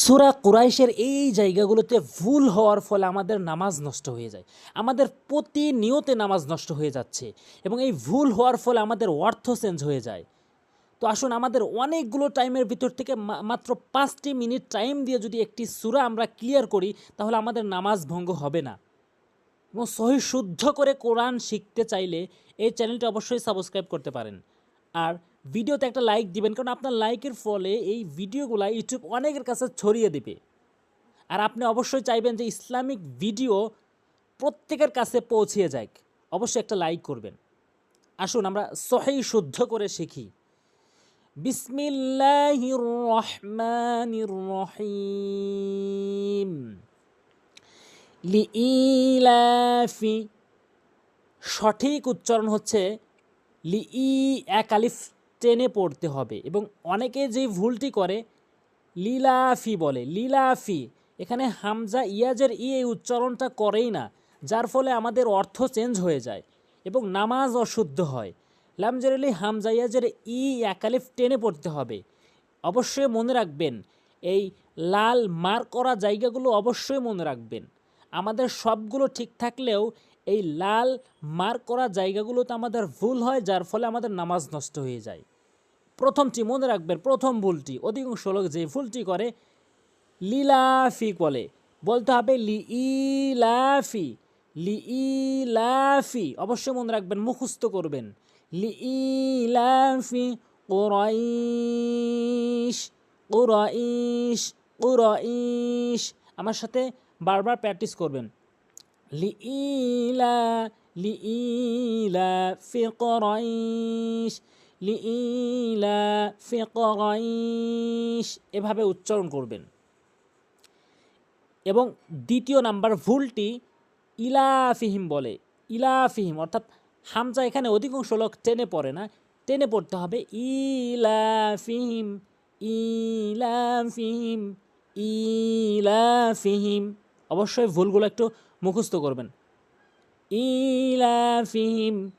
সুরা কুরাইশের এই জায়গাগুলোতে ভুল হওয়ার ফলে আমাদের নামাজ নষ্ট হয়ে যায়। আমাদের প্রতিনিয়তে নামাজ নষ্ট হয়ে যাচ্ছে এবং এই ভুল হওয়ার ফলে আমাদের অর্থ চেঞ্জ হয়ে যায়। তো আসুন আমাদের অনেকগুলো টাইমের ভিতর থেকে মাত্র পাঁচটি মিনিট টাইম দিয়ে যদি একটি সুরা আমরা ক্লিয়ার করি, তাহলে আমাদের নামাজ ভঙ্গ হবে না। এবং সহি শুদ্ধ করে কোরআন শিখতে চাইলে এই চ্যানেলটি অবশ্যই সাবস্ক্রাইব করতে পারেন। আর ভিডিওতে একটা লাইক দিবেন, কারণ আপনার লাইকের ফলে এই ভিডিওগুলো ইউটিউব অনেকের কাছে ছড়িয়ে দেবে। আর আপনি অবশ্যই চাইবেন যে ইসলামিক ভিডিও প্রত্যেকের কাছে পৌঁছিয়ে যাক। অবশ্যই একটা লাইক করবেন। আসুন, আমরা সহি শুদ্ধ করে শিখি। বিসমিল্লাহির রহমানির রহিম। লিইলাফি। সঠিক উচ্চারণ হচ্ছে লিই এক আলিফ। টেনে পড়তে হবে। এবং অনেকে যে ভুলটি করে, লীলাফি বলে, লীলাফি। এখানে হামজা ইয়াজের ই এই উচ্চারণটা করেই না, যার ফলে আমাদের অর্থ চেঞ্জ হয়ে যায় এবং নামাজ অশুদ্ধ হয়। লামজের আলী হামজা ইয়াজের ই একালিফ টেনে পড়তে হবে। অবশ্যই মনে রাখবেন, এই লাল মার করা জায়গাগুলো অবশ্যই মনে রাখবেন। আমাদের সবগুলো ঠিক থাকলেও এই লাল মার করা জায়গাগুলোতে আমাদের ভুল হয়, যার ফলে আমাদের নামাজ নষ্ট হয়ে যায়। প্রথমটি মনে রাখবেন, প্রথম ভুলটি। অধিকাংশ লোক যে ভুলটি করে, লিলাফি বলে। বলতে হবে লি ইলাফি লি ইলাফি অবশ্যই মনে রাখবেন, মুখস্থ করবেন। লি ইলাফি কোরাইশ কোরাইশ কোরাইশ। আমার সাথে বারবার প্র্যাকটিস করবেন। লিইলা লিইলা ফি কোরাইশ। এভাবে উচ্চারণ করবেন। এবং দ্বিতীয় নাম্বার ভুলটি ইলাফিহিম বলে, ইলাফিহিম, অর্থাৎ হামজা এখানে অধিকাংশ লোক টেনে পড়ে না, টেনে পড়তে হবে ইলাফিহিম ইলাফিহিম ইলাফিহিম। অবশ্যই ভুলগুলো একটু মুখস্থ করবেন। ইলাফিহিম,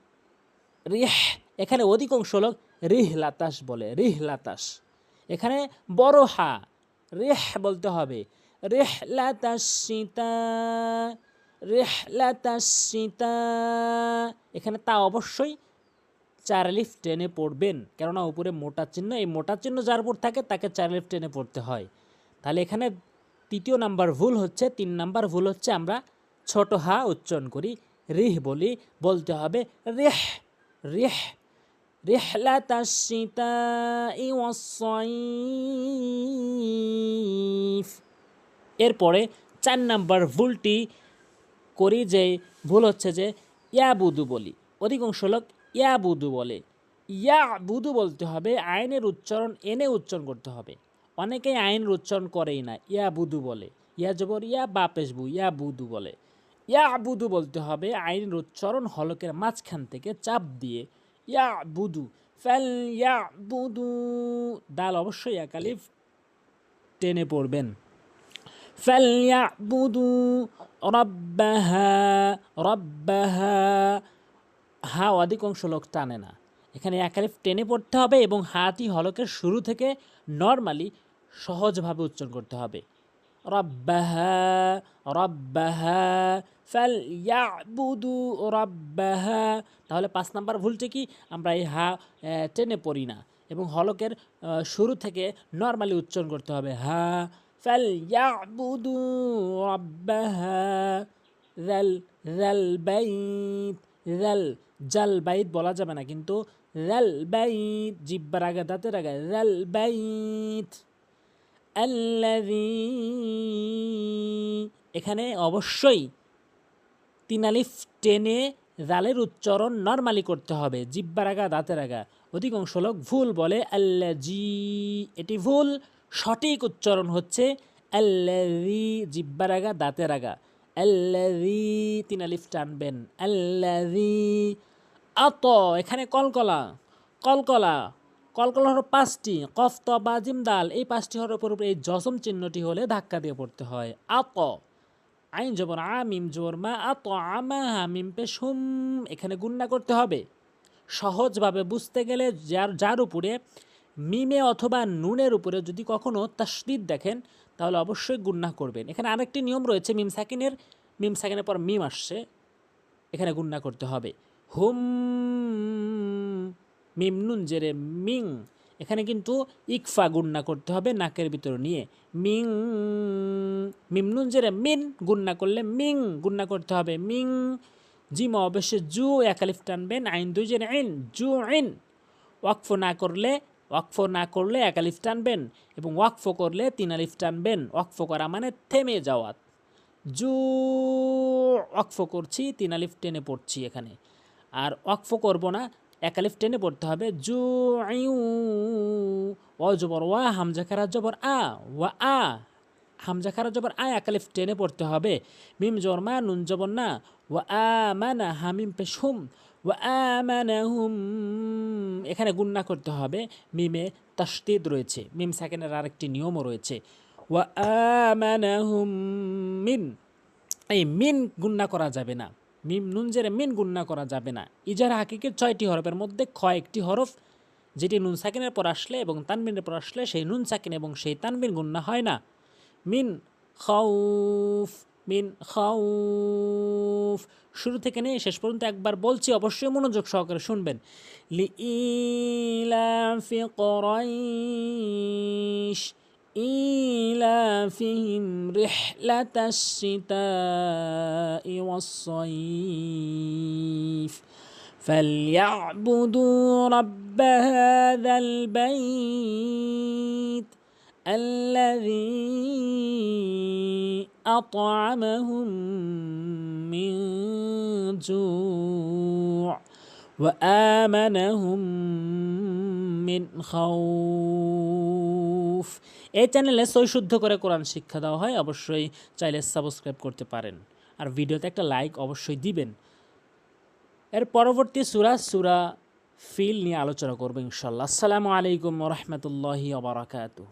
রিহ এখানে অধিকাংশ লোক রিহ লাতাস বলে রিহ লাতাস এখানে বড় হা, রেহ বলতে হবে। রেহ লাতাসিতা রেহ লাতাসিতা এখানে তা অবশ্যই চার লিফ টেনে পড়বেন, কেননা উপরে মোটা চিহ্ন। এই মোটা চিহ্ন যার উপর থাকে, তাকে চার লিফ টেনে পড়তে হয়। তাহলে এখানে তৃতীয় নাম্বার ভুল হচ্ছে, তিন নাম্বার ভুল হচ্ছে, আমরা ছোট হা উচ্চারণ করি, রিহ বলি, বলতে হবে রেহ রেহ। رحلة الشتاء والصيف এরপরে চার নাম্বার ভুলটি করি যে ভুল হচ্ছে যে ইয়া বুদু বলি অধিকাংশ লোক ইয়া বুদু বলে ইয়া বুদু বলতে হবে আইনের উচ্চারণ এনে উচ্চারণ করতে হবে অনেকেই আইনের উচ্চারণ করেই না ইয়া বুদু বলে ইয়া জবর ইয়া বাপেশবু ইয়া বুদু বলে ইয়া বুদু বলতে হবে আইনের উচ্চারণ হলকের মাঝখান থেকে চাপ দিয়ে ইয়া বুদু ইয়াবুদু। দাল অবশ্যই একালিফ টেনে পড়বেন। ফ্যাল ইয়াবুদু, রব্বাহা রব্বাহা। হা অধিকাংশ লোক টানে না। এখানে একালিফ টেনে পড়তে হবে এবং হাতি হলকের শুরু থেকে নর্মালি সহজভাবে উচ্চারণ করতে হবে। রব্বাহা রব্বাহা। ফেল ইয়াবুদু রব্বাহা তাহলে পাঁচ নাম্বার ভুলটি কি? আমরা এই হা টেনে পড়ি না। এবং হলকের শুরু থেকে নর্মালি উচ্চারণ করতে হবে হা। ফেল ইয়াবুদু রব্বাহা রেল রেল বাইত রেল জাল বাইত বলা যাবে না। কিন্তু রেল বাইত জিব্বার আগে, দাঁতের আগে রেল বাইত আল্লাযী এখানে অবশ্যই তিন আলিফ টেনে জালের উচ্চারণ নর্মালি করতে হবে। জিব্বার আগা, দাঁতের আগা। অধিকাংশ লোক ভুল বলে, আল্লাজি। এটি ভুল। সঠিক উচ্চারণ হচ্ছে, আল্লাজি। জিব্বার আগা, দাঁতের আগা। আল্লাজি। তিন আলিফ টানবেন, আল্লাজি। আত, এখানে কলকলা কলকলা। কলকলা হলো পাঁচটি, কফ, ত, বা জিম, দাল। এই পাঁচটি হরফের উপরে এই জসম চিহ্নটি হলে ধাক্কা দিয়ে পড়তে হয়। আত। আইন জবর আমিম জবর মা আত আমা হামিম পেশ হুম এখানে গুন্না করতে হবে। সহজভাবে বুঝতে গেলে যার যার উপরে মিমে অথবা নুনের উপরে যদি কখনো তাসদিদ দেখেন, তাহলে অবশ্যই গুন্না করবেন। এখানে আরেকটি নিয়ম রয়েছে, মিম সাকিনের মিম সাকিনের পর মিম আসছে, এখানে গুন্না করতে হবে। হুম, মিম নুন জেরে মিং এখানে কিন্তু ইকফা গুন্না করতে হবে নাকের ভিতরে নিয়ে। মিং, মিম নুন জেরে মিন গুন্না করলে মিং গুন্না করতে হবে। মিং, জিম অবশ্যই জু একালিফ টানবেন, আইন দুই জেনে আইন, জু আইন। ওয়াকফ না করলে, ওয়াকফ না করলে একালিফ টানবেন এবং ওয়াকফ করলে তিন আলিফ টানবেন। ওয়াকফ করা মানে থেমে যাওয়া। জু, ওয়াকফ করছি, তিন আলিফ টেনে পড়ছি এখানে। আর ওয়াকফ করব না এক আলিফ টেনে পড়তে হবে। জু আইউ ও জবর ওয়া, হামজা খারা জবর আ, ওয়া আ, হামজা খারা জবর আ, এক আলিফ টেনে পড়তে হবে। মিম জবর মা, নুন জবর না। ওয়া আ মানা হামিম পেশ হুম ওয়া আমানাহুম। এখানে গুন্না করতে হবে। মিমে তাসদিদ রয়েছে। মিম সেকেন্ডের আরেকটি নিয়মও রয়েছে। ওয়া আ মানা হুম মিন এই মিন গুন্না করা যাবে না। মিম নুনজের মিন গুন্না করা যাবে না। ইজার হাকিকের ছয়টি হরফের মধ্যে কয়েকটি একটি হরফ, যেটি নুন সাকিনের পর আসলে এবং তানবিনের পর আসলে সেই নুন সাকিন এবং সেই তানবিন গুন্না হয় না। মিন খাউফ মিন খাউফ। শুরু থেকে নিয়ে শেষ পর্যন্ত একবার বলছি, অবশ্যই মনোযোগ সহকারে শুনবেন। লি ইলাফি করাইশ, ইলাফিহিম রিহলাতাস সিতা والصيف فليعبدوا رب هذا البيت الذي أطعمهم من جوع وآمنهم من خوف এই চ্যানেলে সই শুদ্ধ করে কোরআন শিক্ষা দেওয়া হয় অবশ্যই চাইলে সাবস্ক্রাইব করতে পারেন আর ভিডিওতে একটা লাইক অবশ্যই দিবেন। এর পরবর্তী সুরা সুরা ফিল নিয়ে আলোচনা করব ইনশাল্লাহ। আসসালামু আলাইকুম রহমতুল্লাহি আবরাকাতু